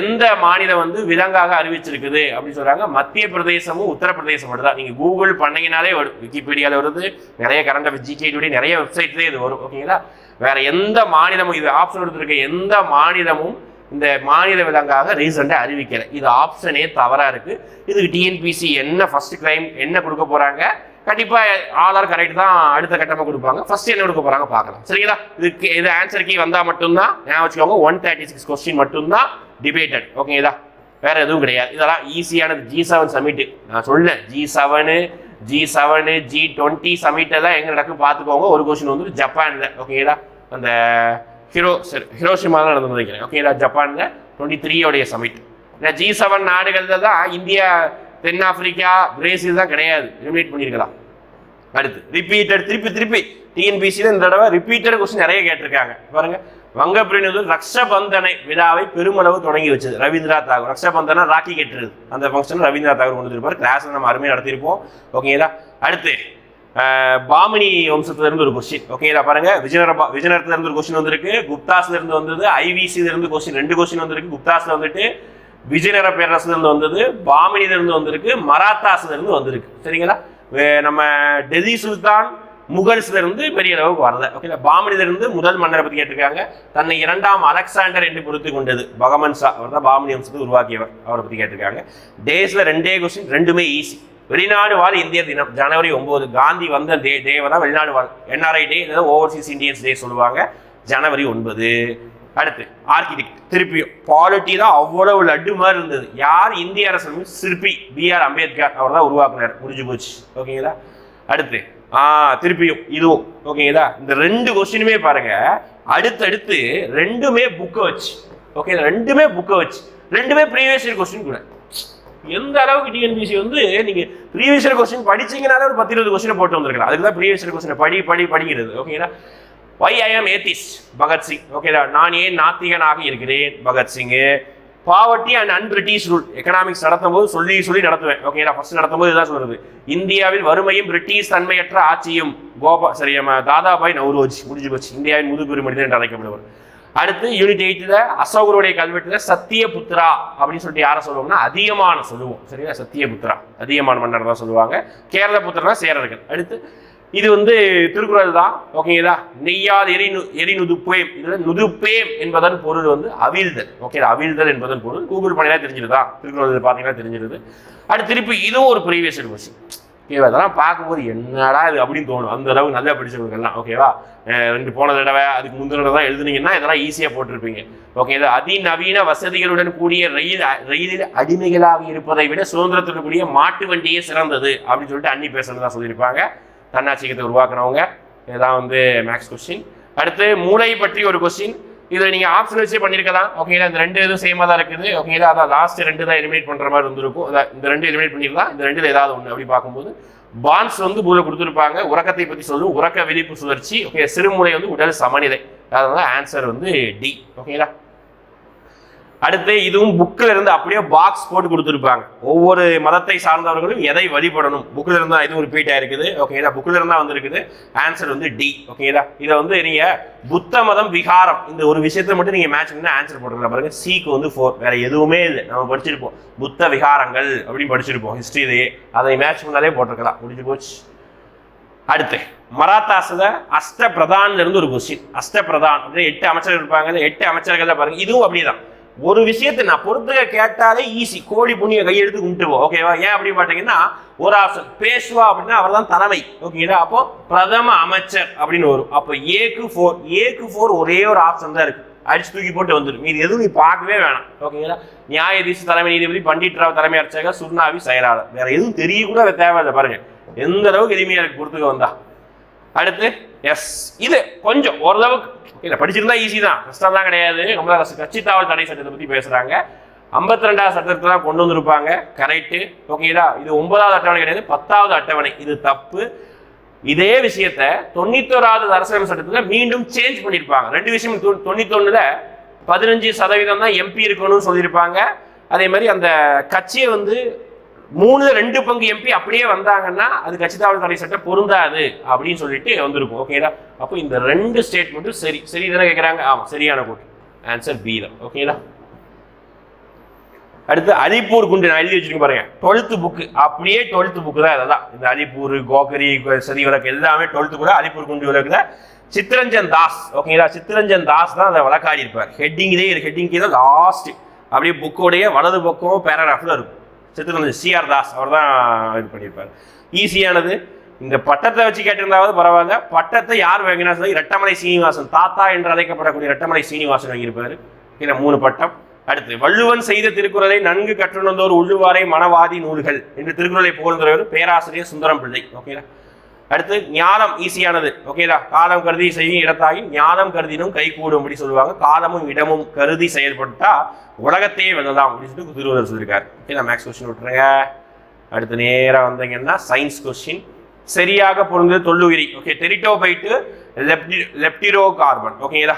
எந்த மாநிலம் வந்து விலங்காக அறிவிச்சிருக்குது அப்படின்னு சொல்றாங்க. மத்திய பிரதேசமும் உத்தரப்பிரதேசம் மட்டும் தான். நீங்க கூகுள் பண்ணீங்கனாலே வரும். விக்கிபீடியாவில் வருது. நிறைய கரண்ட் ஜிகேடுடைய நிறைய வெப்சைட்லேயே இது வரும். ஓகேங்களா வேற எந்த மாநிலமும் இது ஆப்ஷன் எடுத்திருக்க எந்த மாநிலமும் இந்த மாநில விலங்காக ரீசெண்டாக அறிவிக்கலை. இது ஆப்ஷனே தவறாக இருக்குது இதுக்கு டிஎன்பிசி என்ன ஃபர்ஸ்ட் கிரைம் என்ன கொடுக்க போகிறாங்க கண்டிப்பாக ஆதார் கரெக்ட் தான் அடுத்த கட்டமாக கொடுப்பாங்க. ஃபர்ஸ்ட் என்ன கொடுக்க போகிறாங்க பார்க்கலாம். சரிங்களா? இதுக்கு இது ஆன்சர் கீ மட்டும்தான் ஞாபகம் வச்சுக்கோங்க ஒன் தேர்ட்டி சிக்ஸ் கொஸ்டின் மட்டும்தான் டிபேட்டட் ஓகேங்களா? வேற எதுவும் கிடையாது. இதெல்லாம் ஈஸியானது ஜி செவன் சமிட் நான் சொல்லேன் G seven G seven G twenty சமிட்டெல்லாம் எங்கே நடக்கும் பார்த்துக்கோங்க. ஒரு கொஸ்டின் வந்து ஜப்பானில் ஓகேங்களா? அந்த ஹிரோ சரி ஹிரோஷிமா தான் நடந்து நினைக்கிறேன் ஓகேங்களா ஜப்பானில் டுவெண்ட்டி த்ரீயோடைய சமிட் இந்த ஜி செவன் நாடுகளில் தான் இந்தியா தென்னாப்பிரிக்கா பிரேசில் தான் கிடையாது. எலிமினேட் பண்ணியிருக்கலாம். அடுத்து ரிப்பீட்டட் திருப்பி திருப்பி. டிஎன்பிசியில் இந்த தடவை ரிப்பீட்டட் கொஸ்டின் நிறைய கேட்டிருக்காங்க. பாருங்க. வங்கப்பிரிவு ரக்ஷபந்தனை விழாவை பெருமளவு தொடங்கி வச்சது. ரவீந்திரநாத் தாகூர். ரக்ஷபந்தனா ராக்கி கட்டுறது. அந்த ஃபங்க்ஷன் ரவீந்திரநாத் தாகூர் கொண்டு இருப்பார் கிளாஸ் நம்ம அருமையாக நடத்தியிருப்போம். ஓகேங்களா? அடுத்து பாமினி வம்சத்துல இருந்து ஒரு கொஸ்டின் ஓகேங்களா பாருங்க. விஜயநர விஜயநரத்துலேருந்து இருந்து ஒரு கொஸ்டின் வந்திருக்கு. குப்தாஸ்லேருந்து வந்தது ஐவிசிலேருந்து கொஸ்டின் ரெண்டு கொஸ்டின் வந்திருக்கு. குப்தாஸில் வந்துட்டு விஜயநகர பேரரசுலேருந்து வந்தது பாமினிலேருந்து வந்திருக்கு மராத்தாஸ்லேருந்து வந்திருக்கு. சரிங்களா? நம்ம டெல்லி சுல்தான் முகல்ஸ்லேருந்து பெரிய அளவுக்கு வரல. ஓகேங்களா பாமனிலிருந்து முதல் மன்னரை பற்றி கேட்டிருக்காங்க. தன்னை இரண்டாம் அலெக்சாண்டர் என்று பொறுத்து கொண்டது. பகமன் ஷா அவர் தான் பாமினி வம்சத்தை உருவாக்கியவர். அவரை பற்றி கேட்டிருக்காங்க. டேஸில் ரெண்டே கொஸ்டின் ரெண்டுமே ஈஸி வெளிநாடு வாழ் இந்திய தினம் ஜனவரி ஒம்பது. காந்தி வந்த டே டேவை தான் வெளிநாடு வாழ். என்ஆர்ஐ டே இல்லைன்னா ஓவர்சீஸ் இந்தியன்ஸ் டே சொல்லுவாங்க. ஜனவரி ஒன்பது. அடுத்து ஆர்கிடெக்ட் திருப்பியும் பாலிட்டி தான் அவ்வளவு லட்டு மாதிரி இருந்தது. யார் இந்திய அரசு சிற்பி பிஆர் அம்பேத்கர் அவர் தான் உருவாக்குனார். முடிஞ்சு போச்சு. ஓகேங்களா அடுத்து ஆ திருப்பியும் இதுவும் ஓகேங்களா இந்த ரெண்டு கொஸ்டினுமே பாருங்க. அடுத்தடுத்து ரெண்டுமே புக்கை வச்சு ஓகே ரெண்டுமே புக்கை வச்சு ரெண்டுமே ப்ரீவியஸ் இயர் கொஸ்டின் கூட. எந்த அளவுக்கு டிஎன்பிசி வந்து நீங்க ப்ரீவியஸ் கொஸ்டின் படிச்சீங்கனாலே ஒரு பத்து இருபது கொஸ்டின் போட்டு வந்திருக்கலாம். அதுக்கு தான் ப்ரீவியஸ் கொஸ்டின் படி படி படிக்கிறது ஓகேங்களா வை ஐ ஆம் ஏத்திஸ் பகத்சிங் ஓகேடா நான் ஏன் நாத்திகனாக இருக்கிறேன்? Bhagat Singh poverty and un-British rule economics நடத்தும் போது சொல்லி சொல்லி நடத்துவேன். ஓகேடா ஃபர்ஸ்ட் நடத்தும் போது இதான் சொல்றது. இந்தியாவில் வறுமையும் பிரிட்டிஷ் தன்மையற்ற ஆட்சியும் கோபா சரி நம்ம தாதாபாய் நவ்ரோஜ். முடிஞ்சு போச்சு. இந்தியாவின் முதுபெரும் மனிதன் என்று அழைக்கப்படுவார். அடுத்து யூனிட் எயிட்டில் அசோகருடைய கல்வெட்டுல சத்தியபுத்ரா அப்படின்னு சொல்லிட்டு யாரை சொல்லுவோம்னா அதிகமான சொல்லுவோம். சரியா சத்தியபுத்ரா அதிகமான மன்னர் தான் சொல்லுவாங்க. கேரள புத்திரனா சேரர்கள். அடுத்து இது வந்து திருக்குறள் தான். ஓகேங்களா நெய்யால் எரி எரிநுதுப்பேம் எரி நுதுப்பேம். இதுல நுதுப்பேம் என்பதன் பொருள் வந்து அவிழ்தல். ஓகே அவிழ்தல் என்பதன் பொருள். கூகுள் பண்ணினா தெரிஞ்சிருதா? திருக்குறள் பார்த்தீங்கன்னா தெரிஞ்சிருது. அடுத்து திருப்பி இதுவும் ஒரு ப்ரீவியஸ் கொஸ்டின் ஓகேவா அதெல்லாம் பார்க்கும்போது என்னடா இது அப்படின்னு தோணும். அந்த அளவுக்கு நல்லா படிச்சவங்களுக்கெல்லாம் ஓகேவா ரெண்டு போன தடவை அதுக்கு முந்தின தடவை தான் எழுதுனீங்கன்னா இதெல்லாம் ஈஸியாக போட்டிருப்பீங்க. ஓகே இது அதிநவீன வசதிகளுடன் கூடிய ரயில் ரயிலில் அடிமைகளாக இருப்பதை விட சுதந்திரத்துடன் கூடிய மாட்டு வண்டியே சிறந்தது அப்படின்னு சொல்லிட்டு அன்னி தான் சொல்லியிருப்பாங்க. தன்னாட்சியத்தை உருவாக்குனவங்க. இதுதான் வந்து மேக்ஸ் கொஸ்டின் அடுத்து மூளை பற்றி ஒரு கொஸ்டின் இதில் நீங்கள் ஆப்ஷன் வச்சு பண்ணியிருக்கலாம் ஓகேங்களா இந்த ரெண்டு இதுவும் சேமாக தான் இருக்குது. ஓகேங்களா அதான் லாஸ்ட் ரெண்டு தான் எலிமினேட் பண்ணுற மாதிரி இருந்திருக்கும் அதான் இந்த ரெண்டு எலிமினேட் பண்ணிடலாம் இந்த ரெண்டில் ஏதாவது ஒன்று அப்படி பார்க்கும்போது பான்ஸ் வந்து பூல கொடுத்துருப்பாங்க. உறக்கத்தை பற்றி சொல்லும் உறக்க விழிப்பு சுழற்சி. ஓகே சிறுமுறை வந்து உடல் சமநிலை. அதனால ஆன்சர் வந்து டி ஓகேங்களா அடுத்து இதுவும் புக்கில் இருந்து அப்படியே பாக்ஸ் போட்டு கொடுத்துருப்பாங்க. ஒவ்வொரு மதத்தை சார்ந்தவர்களும் எதை வழிபடணும்? புக்கில் இருந்தால் இது ஒரு ரிப்பீட் இருக்குது ஓகேங்களா புக்கில் இருந்தால் வந்துருக்குது. ஆன்சர் வந்து டி ஓகேங்களா இதை வந்து நீங்கள் புத்த மதம் விகாரம் இந்த ஒரு விஷயத்தை மட்டும் நீங்கள் மேட்ச் பண்ணி ஆன்சர் போட்டுக்கலாம். பாருங்க சிக்கு வந்து ஃபோர் வேற எதுவுமே இல்லை. நம்ம படிச்சிருப்போம். புத்த விகாரங்கள் அப்படின்னு படிச்சிருப்போம். ஹிஸ்ட்ரியிலேயே அதை மேட்ச் பண்ணாலே போட்டிருக்கலாம். முடிஞ்சு போச்சு. அடுத்து மராத்தாஸ்ல அஷ்ட பிரதான்ல இருந்து ஒரு கொஸ்டின் அஷ்ட பிரதான் எட்டு அமைச்சர்கள் இருப்பாங்க. எட்டு அமைச்சர்கள் பாருங்க இதுவும் அப்படிதான். ஒரு விஷயத்தை நான் பொறுத்துக்க கேட்டாலே ஈஸி கோடி புண்ணிய கையெடுத்து கும்பிட்டுவோம் ஓகேவா ஏன் அப்படின்னு பார்த்தீங்கன்னா ஒரு ஆப்ஷன் பேசுவா அப்படின்னா அவர் தான் தலைமை ஓகேங்களா அப்போ பிரதம அமைச்சர் அப்படின்னு வரும். அப்போ ஏக்கு ஃபோர் ஏக்கு ஃபோர் ஒரே ஒரு ஆப்ஷன் தான் இருக்கு. அடிச்சு தூக்கி போட்டு வந்துடும் இது எதுவும் நீ பார்க்கவே வேணாம். ஓகேங்களா நியாயாதீச தலைமை நீதிபதி பண்டிட் ராவ் தலைமை அர்ச்சகர் சுர்ணாவி செயலாளர். வேற எதுவும் தெரிய கூட தேவையில்லை பாருங்க. எந்த அளவுக்கு எளிமையா இருக்கு பொறுத்துக்க வந்தா. அடுத்து எஸ் இது கொஞ்சம் ஓரளவுக்கு இல்லை படிச்சிருந்தா ஈஸி தான். கஷ்டம் தான் கிடையாது. ரொம்ப கட்சி தாவல் தடை சட்டத்தை பற்றி பேசுகிறாங்க ஐம்பத்தி ரெண்டாவது சட்டத்தை தான் கொண்டு வந்திருப்பாங்க. கரெக்டு ஓகேதா இது ஒன்பதாவது அட்டவணை கிடையாது. பத்தாவது அட்டவணை. இது தப்பு. இதே விஷயத்த தொண்ணூத்தோராவது அரசியல் சட்டத்தில் மீண்டும் சேஞ்ச் பண்ணியிருப்பாங்க ரெண்டு விஷயம் தொண்ணூத்தொன்னுல பதினஞ்சு சதவீதம் தான் எம்பி இருக்கணும்னு சொல்லியிருப்பாங்க. அதே மாதிரி அந்த கட்சியை வந்து மூணுல ரெண்டு பங்கு எம்பி அப்படியே வந்தாங்கன்னா அது கட்சி தாவல் தடை சட்டம் பொருந்தாது அப்படின்னு சொல்லிட்டு வந்திருக்கும். ஓகேடா அப்போ இந்த ரெண்டு ஸ்டேட்மெண்ட்டும் சரி. சரி தானே கேட்குறாங்க ஆமாம் சரியான கூட்டம் ஆன்சர் பி தான். ஓகேடா அடுத்து அலிப்பூர் குண்டு நான் எழுதி வச்சிருக்கேன் பாருங்க. டுவெல்த்து புக்கு அப்படியே டுவெல்த்து புக்கு தான் இதெல்லாம் இந்த அலிப்பூர் கோகரி சதி விளக்கு எல்லாமே டுவெல்த்து கூட அலிப்பூர் குண்டு விளக்கு தான் சித்ரஞ்சன் தாஸ் ஓகேங்களா சித்ரஞ்சன் தாஸ் தான் அதை வழக்காடி இருப்பார். ஹெட்டிங்லேயே ஹெட்டிங்கே தான் லாஸ்ட் அப்படியே புக்கோடைய வலது பக்கம் பேராகிராஃபில் இருக்கும். சித்ரஞ்சன் சிஆர் தாஸ் அவர் தான் இது பண்ணியிருப்பார். ஈஸியானது இந்த பட்டத்தை வச்சு கேட்டிருந்தாவது பரவாயில்ல. பட்டத்தை யார் வாங்கினா சொல்லி ரெட்டமலை சீனிவாசன் தாத்தா என்று அழைக்கப்படக்கூடிய ரெட்டமலை சீனிவாசன் வாங்கியிருப்பாரு. கீழே மூணு பட்டம். அடுத்து வள்ளுவன் செய்த திருக்குறளை நன்கு கற்றுணர்ந்தோர் உள்ளுவாரை மனவாதி நூல்கள் என்று திருக்குறளை புகழ்ந்துறவர் பேராசிரியர் சுந்தரம் பிள்ளை ஓகேங்களா அடுத்து ஞானம் ஈஸியானது. ஓகேடா காலம் கருதி செய்யும் இடத்தாகி ஞானம் கருதினும் கை அப்படி சொல்லுவாங்க. காலமும் இடமும் கருதி செயல்பட்டா உலகத்தையே வெல்லலாம் அப்படின்னு சொல்லிட்டு திருவள்ளுவர் சொல்லியிருக்காரு ஓகே நான் மேக்ஸ் கொஸ்டின் விட்டுருங்க. அடுத்து நேராக வந்தீங்கன்னா சயின்ஸ் கொஸ்டின் சரியாக பொருந்தது தொல்லுயிரி. ஓகே டெரிட்டோ பைட்டு லெப்டி லெப்டிரோ கார்பன் ஓகேங்களா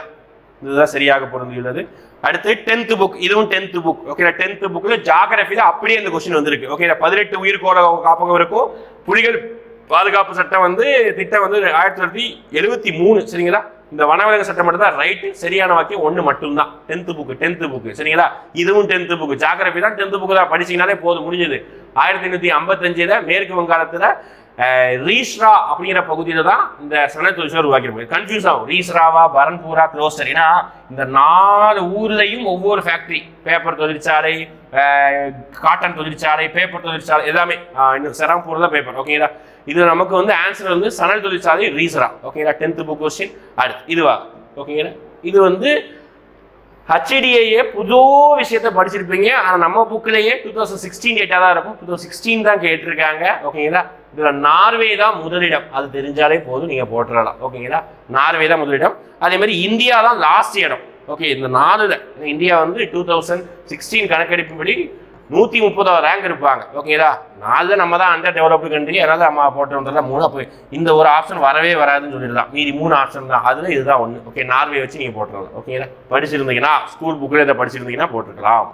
இதுதான் சரியாக பொருந்தியுள்ளது. அடுத்து டென்த் புக் இதுவும் டென்த் புக் ஓகே டென்த் புக்கில் ஜாகிரபியில் அப்படியே இந்த கொஸ்டின் வந்திருக்கு. ஓகே பதினெட்டு உயிர்கோள காப்பகம் இருக்கும் புலிகள் பாதுகாப்பு சட்டம் வந்து திட்டம் வந்து ஆயிரத்தி தொள்ளாயிரத்தி எழுபத்தி மூணு சரிங்களா? இந்த வனவிலங்கு சட்டம் மட்டும் தான் ரைட்டு சரியான வாக்கியம் ஒன்று மட்டும்தான். டென்த்து புக்கு டென்த்து புக்கு சரிங்களா? இதுவும் டென்த்து புக்கு ஜாகிரபி தான் டென்த்து புக்கு தான். படிச்சிங்கனாலே போதும் முடிஞ்சது. ஆயிரத்தி எண்ணூற்றி ஐம்பத்தஞ்சில் மேற்கு வங்காளத்தில் ரீஸ்ரா அப்படிங்கிற பகுதியில் தான் இந்த சனல் உருவாக்கியிருப்பாங்க கன்ஃபியூஸ் ஆகும். ரீஸ்ராவா பரன்பூரா க்ளோஸ்டர் ஏன்னா இந்த நாலு ஊர்லையும் ஒவ்வொரு ஃபேக்ட்ரி பேப்பர் தொழிற்சாலை காட்டன் தொழிற்சாலை பேப்பர் தொழிற்சாலை எல்லாமே. அஹ், இன்னும் செராம்பூர் தான் பேப்பர் ஓகேங்களா இது நமக்கு வந்து ஆன்சர் வந்து சனல் தொழிற்சாலை ரீசரா ஓகேங்களா டென்த் புக் கொஸ்டின் அடுத்து இதுவா? ஓகேங்களா இது வந்து ஹச்டிஏயே புது விஷயத்த படிச்சிருப்பீங்க. ஆனால் நம்ம புக்கிலேயே டூ தௌசண்ட் சிக்ஸ்டீன் டேட்டா தான் இருக்கும். டூ தௌசண்ட் சிக்ஸ்டீன் தான் கேட்டிருக்காங்க. ஓகேங்களா இதில் நார்வே தான் முதலிடம். அது தெரிஞ்சாலே போதும் நீங்கள் போட்டுடலாம் ஓகேங்களா நார்வே தான் முதலிடம். அதே மாதிரி இந்தியா தான் லாஸ்ட் இடம். ஓகே இந்த நாலுல இந்தியா வந்து டூ தௌசண்ட் சிக்ஸ்டீன் கணக்கெடுப்பின்படி நூற்றி முப்பதாவது ரேங்க் இருப்பாங்க. ஓகேங்களா நாலு நம்ம தான் அண்டர் டெவலப்டு கண்ட்ரி அதனால நம்ம போட்டோன்றதா மூணு அப்போ இந்த ஒரு ஆப்ஷன் வரவே வராதுன்னு சொல்லிடலாம். மீதி மூணு ஆப்ஷன் தான். அதில் இதுதான் ஒன்று ஓகே நார்வே வச்சு நீங்கள் போட்டுருக்கலாம் ஓகேங்களா படிச்சிருந்தீங்கன்னா ஸ்கூல் புக்கில் இதை படிச்சிருந்தீங்கன்னா போட்டுருக்கலாம்.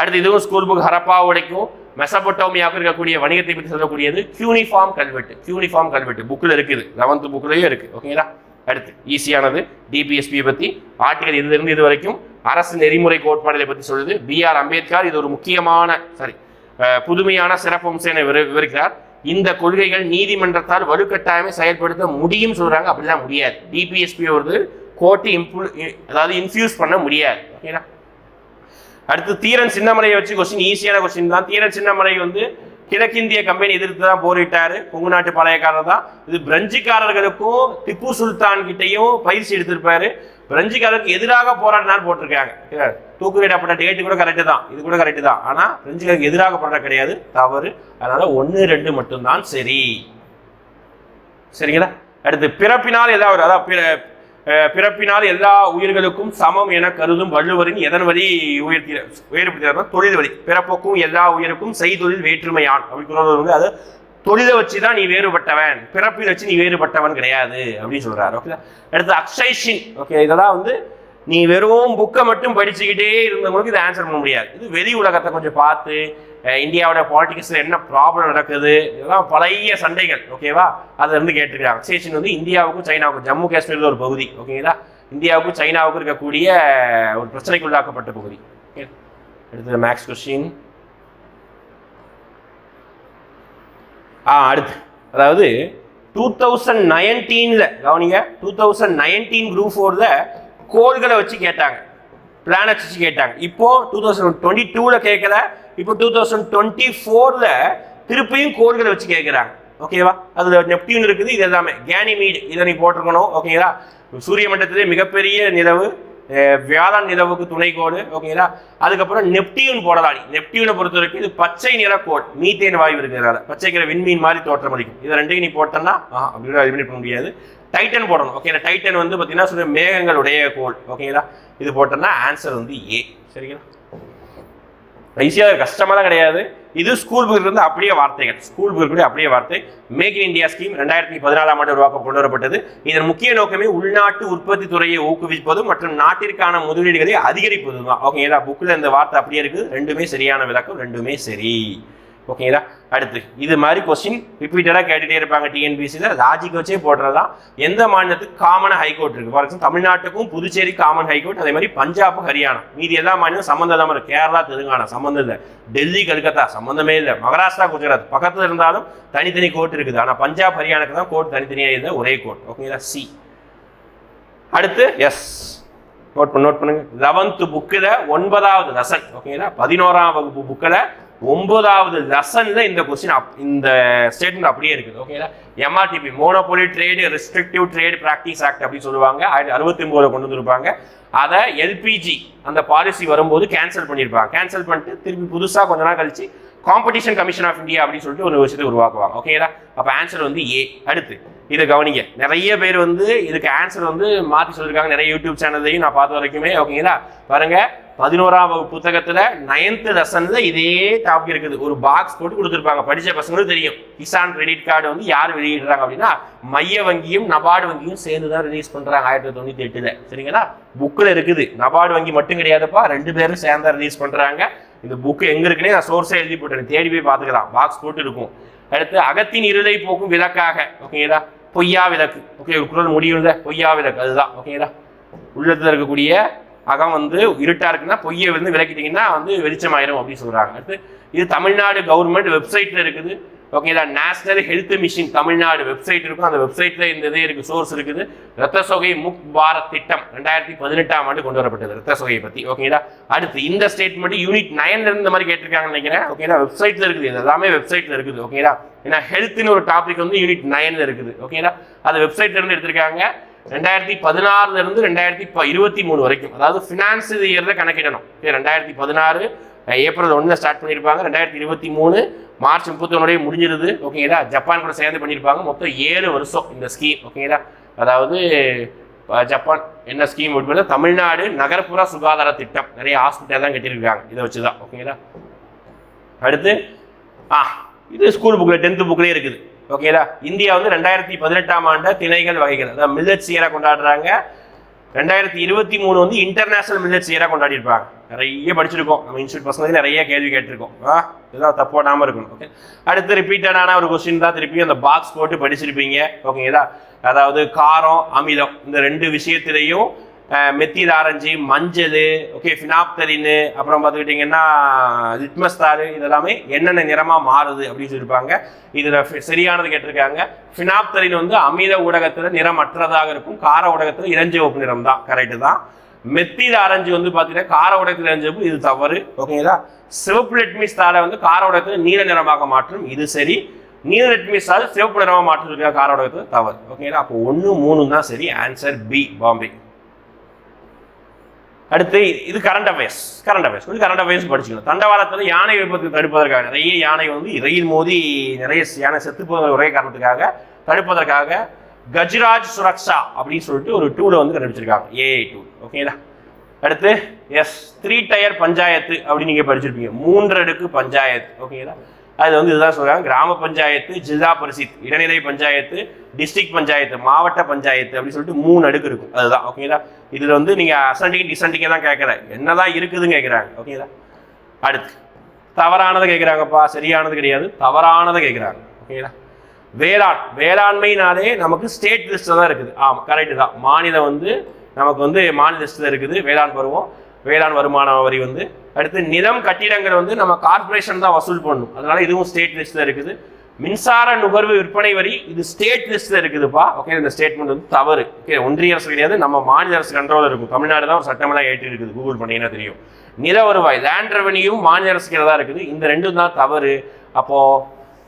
அடுத்து இதுவும் ஸ்கூல் புக் ஹரப்பா உடைக்கும். மெசபட்டோமியாவுக்கு இருக்கக்கூடிய வணிகத்தை பற்றி சொல்லக்கூடியது கியூனிஃபார்ம் கல்வெட்டு. கியூனிஃபார்ம் கல்வெட்டு. புக்கில் இருக்குது. லெவன்த்து புக்லேயும் இருக்குது ஓகேங்களா அடுத்து ஈஸியானது டிபிஎஸ்பியை பற்றி ஆர்டிகல் இதுலேருந்து இது வரைக்கும் அரசு நெறிமுறை கோட்பாடுகளை பற்றி சொல்லுது. பிஆர் அம்பேத்கர் இது ஒரு முக்கியமான சாரி புதுமையான சிறப்பம்சம் என விவரிக்கிறார். இந்த கொள்கைகள் நீதிமன்றத்தால் வலுக்கட்டாயமே செயல்படுத்த முடியும் சொல்கிறாங்க அப்படிலாம் முடியாது. டிபிஎஸ்பி ஒரு கோர்ட்டு இம்ப்ளூ அதாவது இன்ஃபியூஸ் பண்ண முடியாது. ஓகேங்களா அடுத்து தீரன் சின்னமலையை வச்சு கொஸ்டின் ஈஸியான கொஸ்டின் தான். தீரன் சின்னமலை வந்து கிழக்கிந்திய கம்பெனி எதிர்த்து தான் போரிட்டாரு. கொங்கு நாட்டு பழையக்காரர் தான். இது பிரெஞ்சுக்காரர்களுக்கும் திப்பு சுல்தான் கிட்டையும் பயிற்சி எடுத்திருப்பாரு. பிரெஞ்சுக்காரருக்கு எதிராக போராடினார் போட்டிருக்காங்க. தூக்குவிடப்பட்ட டேட்டு கூட கரெக்டு தான். இது கூட கரெக்டு தான். ஆனா பிரெஞ்சுக்காரருக்கு எதிராக போராட கிடையாது. தவறு. அதனால ஒன்று ரெண்டு மட்டும்தான் சரி. சரிங்களா? அடுத்து பிறப்பினால் ஏதாவது அதாவது பிறப்பினால் எல்லா உயிர்களுக்கும் சமம் என கருதும் வள்ளுவரின் எதன் வழி உயர்த்தி உயர்ப்படுத்தினார் தொழில் வழி. பிறப்புக்கும் எல்லா உயிருக்கும் செய்தொழில் வேற்றுமையான் அப்படின்னு சொல்றது வந்து அது தொழிலை வச்சு தான் நீ வேறுபட்டவன் பிறப்பில் வச்சு நீ வேறுபட்டவன் கிடையாது அப்படின்னு சொல்றாரு. ஓகே அடுத்து அக்ஷைஷின் ஓகே இதெல்லாம் வந்து நீ வெறும் புக்கை மட்டும் படிச்சுக்கிட்டே இருந்தவங்களுக்கு இது ஆன்சர் பண்ண முடியாது. இது வெளி உலகத்தை கொஞ்சம் பார்த்து இந்தியாவோட பாலிடிக்ஸில் என்ன ப்ராப்ளம் நடக்குது? இதெல்லாம் பழைய சண்டைகள் ஓகேவா அதை கேட்டிருக்காங்க. அக்ஷேஷன் வந்து இந்தியாவுக்கும் சைனாவுக்கும் ஜம்மு காஷ்மீரில் ஒரு பகுதி ஓகேங்களா இந்தியாவுக்கும் சைனாவுக்கும் இருக்கக்கூடிய ஒரு பிரச்சனைக்கு உள்ளாக்கப்பட்ட பகுதி ஓகே அடுத்தது மேக்ஸ் கொஸ்டின் ஆ அடுத்து. அதாவது டூ தௌசண்ட் நைன்டீனில் கவனிங்க டூ தௌசண்ட் நைன்டீன் குரூப் ஃபோரில் கோள்களை வச்சு கேட்டாங்க. பிளான் வச்சு கேட்டாங்க. இப்போ டூ தௌசண்ட் டுவெண்ட்டி டூவில் கேட்கல இப்போ டூ தௌசண்ட் டுவெண்ட்டி ஃபோரில் திருப்பியும் கோள்களை வச்சு கேட்குறாங்க ஓகேவா அதுல நெப்டியூன் இருக்குது இது எல்லாமே. கேனிமீட் இதை நீ போட்டிருக்கணும். ஓகேங்களா சூரிய மண்டலத்திலே மிகப்பெரிய நிலவு வியாழன் நிலவுக்கு துணைக்கோடு. ஓகேங்களா அதுக்கப்புறம் நெப்டியூன் போடலாம் நீ நெப்டியூனை பொறுத்த வரைக்கும் இது பச்சை நிற கோட் மீத்தேன் வாயு இருக்கிறதால பச்சை நிற விண்மீன் மாதிரி தோற்றம் அளிக்கும் இது ரெண்டையும் நீ போட்டேன்னா அப்படி எலிமினேட் பண்ண முடியாது. டைட்டன் போடணும். ஓகேங்களா டைட்டன் வந்து பார்த்தீங்கன்னா சொல்ற மேகங்களுடைய கோள். ஓகேங்களா இது போட்டோம்னா ஆன்சர் வந்து ஏ சரிங்களா? ஈஸியாக கஷ்டமெல்லாம் கிடையாது. இது ஸ்கூல் புக்கில் இருந்து அப்படியே வார்த்தைகள். ஸ்கூல் புக்கில் அப்படியே வார்த்தை. மேக் இன் இந்தியா ஸ்கீம் ரெண்டாயிரத்தி பதினாலாம் ஆண்டு உருவாக்க கொண்டு வரப்பட்டது இதன் முக்கிய நோக்கமே உள்நாட்டு உற்பத்தி துறையை ஊக்குவிப்பது மற்றும் நாட்டிற்கான முதலீடுகளை அதிகரிப்பது தான் ஓகேங்களா புக்கில் இந்த வார்த்தை அப்படியே இருக்குது ரெண்டுமே சரியான விளக்கம் ரெண்டுமே சரி. ஓகேங்களா அடுத்து இது மாதிரி கொஸ்டின் ரிப்பீட்டடாக கேட்டுகிட்டே இருப்பாங்க டிஎன்பிசியில் லாஜிக் வச்சே போடுறதா எந்த மாநிலத்துக்கு காமன் ஹைகோர்ட் இருக்குது ஃபார் எக்ஸாம்பிள் தமிழ்நாட்டுக்கும் புதுச்சேரி காமன் ஹைகோர்ட் அதே மாதிரி பஞ்சாப் ஹரியானா. மீதி எல்லா மாநிலம் சம்மந்தம் இல்லாமல் கேரளா தெலுங்கானா சம்மந்தம் இல்லை. டெல்லி கல்கத்தா சம்மந்தமே இல்லை. மகாராஷ்டிரா குஜராத் பக்கத்தில் இருந்தாலும் தனித்தனி கோர்ட் இருக்குது. ஆனால் பஞ்சாப் ஹரியானாக்கு தான் கோர்ட் தனித்தனியாக இருந்தால் ஒரே கோர்ட் ஓகேங்களா சி அடுத்து எஸ் நோட் பண்ண நோட் பண்ணுங்க. லெவன்த் புக்கில் ஒன்பதாவது லெசன் ஓகேங்களா பதினோராம் வகுப்பு புக்கில் ஒன்பதாவது லெசன்ல இந்த கொஸ்டின் இந்த ஸ்டேட்மெண்ட் அப்படியே இருக்குது ஓகேங்களா MRTP monopoly trade restrictive trade practice act அப்படின்னு சொல்லுவாங்க. ஆயிரத்தி அறுபத்தி ஒன்பதுல கொண்டு வந்திருப்பாங்க. அதை எல்பிஜி அந்த பாலிசி வரும்போது கேன்சல் பண்ணியிருப்பாங்க கேன்சல் பண்ணிட்டு திருப்பி புதுசாக கொஞ்ச நாள் கழிச்சு காம்படிஷன் கமிஷன் ஆஃப் இந்தியா அப்படின்னு சொல்லிட்டு ஒரு விஷயத்தை உருவாக்குவாங்க ஓகேங்களா அப்போ ஆன்சர் வந்து ஏ அடுத்து இதை கவனிங்க. நிறைய பேர் வந்து இதுக்கு ஆன்சர் வந்து மாற்றி சொல்லியிருக்காங்க நிறைய யூடியூப் சேனல்லையும் நான் பார்த்த வரைக்குமே ஓகேங்களா பாருங்க. பதினோராம் புத்தகத்தில் புத்தகத்துல நைன்த் லெசன்ல இதே டாபிக் இருக்குது. ஒரு பாக்ஸ் போட்டு கொடுத்துருப்பாங்க. படிச்ச பசங்களுக்கு தெரியும். கிசான் கிரெடிட் கார்டு வந்து யார் வெளியிடுறாங்க அப்படின்னா மைய வங்கியும் நபார்டு வங்கியும் சேர்ந்து தான் ரிலீஸ் பண்றாங்க ஆயிரத்தி தொண்ணூத்தி எட்டுல. சரிங்களா? புக்கில் இருக்குது. நபார்டு வங்கி மட்டும் கிடையாதுப்பா. ரெண்டு பேரும் சேர்ந்தா ரிலீஸ் பண்றாங்க. இந்த புக் எங்க இருக்குன்னே நான் சோர்ஸே எழுதி போட்டேன் தேடி போய் பார்த்துக்கலாம். பாக்ஸ் போட்டு இருக்கும். அடுத்து அகத்தின் இருளை போக்கும் விளக்காக. ஓகேங்களா பொய்யா விளக்கு. ஓகே ஒரு குரல் முடியும் பொய்யா விளக்கு. அதுதான். ஓகேங்களா உள்ளத்துல இருக்கக்கூடிய அகம் வந்து இருட்டா இருக்குன்னா பொய்யை வந்து விளக்கிட்டீங்கன்னா வந்து வெளிச்சமாயிரும் அப்படின்னு சொல்றாங்க. அடுத்து இது தமிழ்நாடு கவர்மெண்ட் வெப்சைட்ல இருக்குது. ஓகேங்களா national health mission Tamil Nadu website இருக்கும். அந்த வெப்சைட்ல இந்த இதே இருக்கு சோர்ஸ் இருக்குது. ரத்த சொகை முக் பாரத் திட்டம் ரெண்டாயிரத்தி பதினெட்டாம் ஆண்டு கொண்டு வரப்பட்டது ரத்த சொகையை பத்தி. ஓகேங்களா அடுத்து இந்த ஸ்டேட்மெண்ட் யூனிட் நைன்ல இருந்த இந்த மாதிரி கேட்டிருக்காங்கன்னு நினைக்கிறேன். ஓகேங்களா வெப்சைட்ல இருக்குது. இது எல்லாமே வெப்சைட்ல இருக்குது. ஓகேங்களா ஏன்னா ஹெல்த்னு ஒரு டாபிக் வந்து யூனிட் நைன்ல இருக்குது. ஓகேங்களா அது வெப்சைட்ல இருந்து எடுத்திருக்காங்க. ரெண்டாயிரத்தி பதினாறுல இருந்து ரெண்டாயிரத்தி ப- இருபத்தி மூணு வரைக்கும். அதாவது ஃபினான்ஸ் இயர் கணக்கிடணும். ரெண்டாயிரத்தி பதினாறு ஏப்ரல் ஒன்று ஸ்டார்ட் பண்ணியிருப்பாங்க. ரெண்டாயிரத்தி இருபத்தி மூணு மார்ச் முப்பத்தொன்னுடைய முடிஞ்சிருது. ஓகேங்களா ஜப்பான் கூட சேர்ந்து பண்ணியிருப்பாங்க. மொத்தம் ஏழு வருஷம் இந்த ஸ்கீம் ஓகேங்களா அதாவது ஜப்பான் என்ன ஸ்கீம் அப்படின்னா தமிழ்நாடு நகர்ப்புற சுகாதார திட்டம். நிறைய ஹாஸ்பிட்டல் தான் கட்டியிருக்காங்க. இதை வச்சு தான் ஓகேங்களா அடுத்து ஆ இது ஸ்கூல் புக்கில் டென்த்து புக்லேயே இருக்குது. ஓகேடா இந்தியா வந்து ரெண்டாயிரத்தி பதினெட்டாம் ஆண்டு திணைகள் வகைகள். அதாவது மில்லட்ஸ் இயராக கொண்டாடுறாங்க. ரெண்டாயிரத்தி இருபத்தி மூணு வந்து இன்டர்நேஷனல் மில்லட்ஸ் இயராக கொண்டாடிருப்பாங்க நிறைய படிச்சிருக்கோம். நம்ம இன்ஸ்டியூட் பசங்க நிறைய கேள்வி கேட்டிருக்கோம். ஆ? இதெல்லாம் தப்பு இருக்கணும். ஓகே அடுத்து ரிப்பீட்டடான ஒரு கொஸ்டின் தான் திருப்பி அந்த பாக்ஸ் போட்டு படிச்சிருப்பீங்க. ஓகேங்களா அதாவது காரம் அமிலம் இந்த ரெண்டு விஷயத்திலையும் மெத்தியில் ஆரஞ்சு மஞ்சள் ஓகே ஃபினாப்தரின்னு அப்புறம் பார்த்துக்கிட்டிங்கன்னா லிட்மஸ்தாரு இதெல்லாமே என்னென்ன நிறமாக மாறுது அப்படின்னு சொல்லியிருப்பாங்க. இதில் சரியானது கேட்டிருக்காங்க. ஃபினாப்தரின் வந்து அமில ஊடகத்தில் நிறமற்றதாக இருக்கும். கார ஊடகத்தில் இளஞ்சிவப்பு நிறம் தான் கரெக்டு தான். மெத்தியில் ஆரஞ்சு வந்து பார்த்தீங்கன்னா கார உடத்தில் இளஞ்சிவப்பு இது தவறு. ஓகேங்களா சிவப்பு லெட்மிஸ் தாரை வந்து கார உடத்தில் நீல நிறமாக மாற்றும். இது சரி. நீல லெட்மிஸ் தாரை சிவப்பு நிறமாக மாற்றிருக்க கார உடகத்தில் தவறு. ஓகேங்களா அப்போ ஒன்று மூணு தான் சரி. ஆன்சர் பி பாம்பே அடுத்து இது கரண்ட் அஃபேர்ஸ் கரண்ட் அஃபேர்ஸ் கொஞ்சம் கரண்ட் அஃபேர்ஸ் படிச்சுக்கணும். தண்டவாளத்தில் யானை விபத்து தடுப்பதற்காக நிறைய யானை வந்து ரயில் மோதி நிறைய யானை செத்து போகிற ஒரே காரணத்துக்காக தடுப்பதற்காக கஜ்ராஜ் சுரக்ஷா அப்படின்னு சொல்லிட்டு ஒரு டூலை வந்து கண்டுபிடிச்சிருக்காங்க. ஏஐ டூ ஓகேங்களா அடுத்து எஸ் த்ரீ டயர் பஞ்சாயத்து அப்படின்னு நீங்கள் படிச்சிருப்பீங்க. மூன்று அடுக்கு பஞ்சாயத்து ஓகேங்களா அது வந்து இதுதான் சொல்கிறாங்க கிராம பஞ்சாயத்து ஜில்லா பரிசித் இடைநிலை பஞ்சாயத்து டிஸ்ட்ரிக்ட் பஞ்சாயத்து மாவட்ட பஞ்சாயத்து அப்படின்னு சொல்லிட்டு மூணு அடுக்கு இருக்கும். அதுதான். ஓகேங்களா இதில் வந்து நீங்கள் அசண்டிங் டிசண்டிங்கை தான் கேட்குறேன் என்னதான் இருக்குதுன்னு கேட்குறாங்க ஓகேங்களா அடுத்து. தவறானதை கேட்குறாங்கப்பா சரியானது கிடையாது. தவறானதை கேட்குறாங்க ஓகேங்களா வேளாண். வேளாண்மைனாலே நமக்கு ஸ்டேட் லிஸ்ட்டில் தான் இருக்குது. ஆமாம் கரெக்டு தான். மாநிலம் வந்து நமக்கு வந்து மாநில லிஸ்ட்டில் இருக்குது. வேளாண் பருவம். வேளாண் வருமான வரி வந்து அடுத்து நிலம் கட்டிடங்கள் வந்து நம்ம கார்ப்பரேஷன் தான் வசூல் பண்ணணும். அதனால இதுவும் ஸ்டேட் லிஸ்ட்டில் இருக்குது. மின்சார நுகர்வு விற்பனை வரி இது ஸ்டேட் லிஸ்ட்ல இருக்குதுப்பா. ஓகே இந்த ஸ்டேட்மெண்ட் வந்து தவறு. ஓகே ஒன்றிய அரசு கிடையாது நம்ம மாநில அரசு கண்ட்ரோல் இருக்கும். தமிழ்நாடு தான் ஒரு சட்டமெல்லாம் ஏற்றி இருக்குது. கூகுள் பண்ணீங்கன்னா தெரியும்? நில வருவாய் லேண்ட் ரெவன்யூவும் மாநில அரசு கீழே தான் இருக்குது. இந்த ரெண்டும் தான் தவறு. அப்போ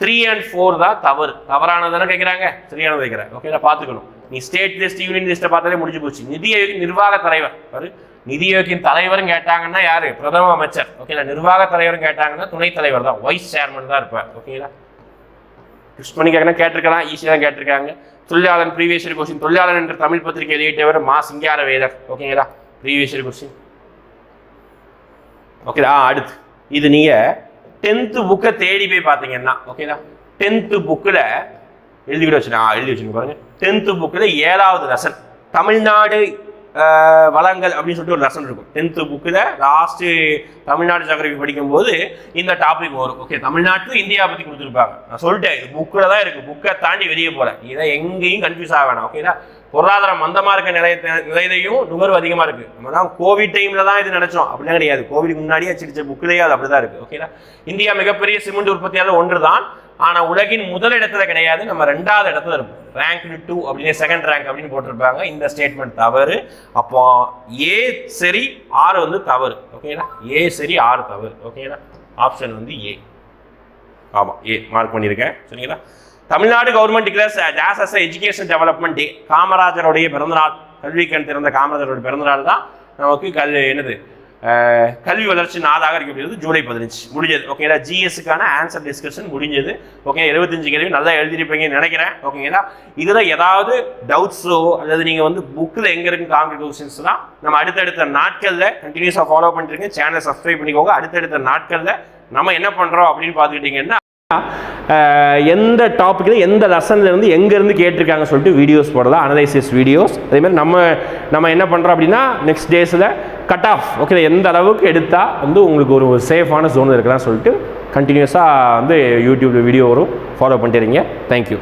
த்ரீ அண்ட் ஃபோர் தான் தவறு. தவறானதானே கேட்குறாங்க சரியானது கேட்குறேன் ஓகே நான் பார்த்துக்கணும். நீ ஸ்டேட் லிஸ்ட் யூனியன் லிஸ்ட்டை பார்த்தாலே முடிஞ்சு போச்சு. நிதி நிர்வாக தலைவர். பாரு நிதி ஆயோக்கின் தலைவரும் கேட்டாங்கன்னா யாரு? பிரதம அமைச்சர். ஓகேங்களா நிர்வாக தலைவரும் கேட்டாங்கன்னா துணைத் தலைவர் தான். வைஸ் சேர்மன் தான் இருப்பார். ஓகேங்களா யூஸ் பண்ணி கேட்டிருக்கலாம். ஈஸியாக தான் கேட்டிருக்காங்க. தொழிலாளர் ப்ரீவியஸ் இயர் கொஸ்டின் தொழிலாளன் என்ற தமிழ் பத்திரிகை வெளியிட்டவர் மா சிங்கார வேதர் ஓகேங்களா ப்ரீவியஸ் இயர் கொஸ்டின் ஓகேதா அடுத்து. இது நீங்கள் டென்த்து புக்கை தேடி போய் பார்த்தீங்கன்னா ஓகேதா டென்த்து புக்கில் எழுதிக்கிட்டு வச்சுனா ஆ எழுதி வச்சுருங்க பாருங்க. டென்த்து புக்கில் ஏழாவது லெசன் தமிழ்நாடு வளங்கள் அப்படின்னு சொல்லிட்டு ஒரு லெசன் இருக்கும். டென்த்து புக்கில் லாஸ்ட்டு தமிழ்நாடு ஜாகிரபி படிக்கும்போது இந்த டாபிக் வரும். ஓகே தமிழ்நாட்டில் இந்தியா பற்றி கொடுத்துருப்பாங்க. நான் சொல்லிட்டேன் இது புக்கில் தான் இருக்குது புக்கை தாண்டி வெளியே போகல இதை எங்கேயும் கன்ஃபியூஸ் ஆக வேணாம். ஓகேங்களா பொருளாதாரம் மந்தமாக இருக்க நிலைய நிலையிலையும் நுகர்வு அதிகமாக இருக்குது நம்ம தான் கோவிட் டைமில் தான் இது நினச்சோம். அப்படிலாம் கிடையாது. கோவிட் முன்னாடியே அச்சிடிச்ச புக்கிலேயே அது அப்படி தான் இருக்குது ஓகேங்களா இந்தியா மிகப்பெரிய சிமெண்ட் உற்பத்தியாளர் ஒன்று தான் ஆனால் உலகின் முதல் இடத்துல கிடையாது நம்ம ரெண்டாவது இடத்துல இருப்போம். ரேங்க் டூ அப்படின்னு செகண்ட் ரேங்க் அப்படின்னு போட்டிருப்பாங்க. இந்த ஸ்டேட்மெண்ட் தவறு. அப்போ ஏ சரி ஆறு வந்து தவறு. ஓகேங்களா ஏ சரி ஆறு தவறு. ஓகேங்களா ஆப்ஷன் வந்து ஏ ஆமாம் ஏ மார்க் பண்ணியிருக்கேன். சரிங்களா? தமிழ்நாடு கவர்மெண்ட் டிக்ளேர்ஸ் ஜாஸ் அஸ் எஜுகேஷன் டெவலப்மெண்ட் டே காமராஜருடைய பிறந்தநாள் கல்வி கண் திறந்த காமராஜருடைய பிறந்தநாள் தான். நமக்கு கல் என்னது? கல்வி வளர்ச்சி நாளாக இருக்கப்படுகிறது ஜூலை பதினஞ்சு. முடிஞ்சது. ஓகேங்களா ஜிஎஸ்க்கான ஆன்சர் டிஸ்கஷன் முடிஞ்சது. ஓகே எழுபத்தஞ்சு கேள்வி நல்லா எழுதிருப்பீங்கன்னு நினைக்கிறேன். ஓகேங்களா இதில் ஏதாவது டவுட்ஸோ அல்லது நீங்கள் வந்து புக்கில் எங்கே இருக்கு காங்கிற கொஸ்டின்ஸ் தான் நம்ம அடுத்தடுத்த நாட்களில் கண்டினியூஸாக ஃபாலோ பண்ணிருங்க சேனலை சப்ஸ்கிரைப் பண்ணிக்கோங்க. அடுத்தடுத்த நாட்களில் நம்ம என்ன பண்ணுறோம் அப்படின்னு பார்த்துக்கிட்டிங்கன்னா எந்த டாப்பிக்கில் எந்த லெசன்லேருந்து எங்கேருந்து கேட்டிருக்காங்க சொல்லிட்டு வீடியோஸ் போடலாம் அனலைசிஸ் வீடியோஸ் அதேமாதிரி நம்ம நம்ம என்ன பண்ணுறோம் அப்படின்னா நெக்ஸ்ட் டேஸில் கட் ஆஃப் ஓகே எந்த அளவுக்கு எடுத்தால் வந்து உங்களுக்கு ஒரு சேஃபான ஜோன் இருக்கலாம் சொல்லிட்டு கண்டினியூஸாக வந்து யூடியூப்பில் வீடியோ வரும். ஃபாலோ பண்ணிட்டு இருங்க. தேங்க்யூ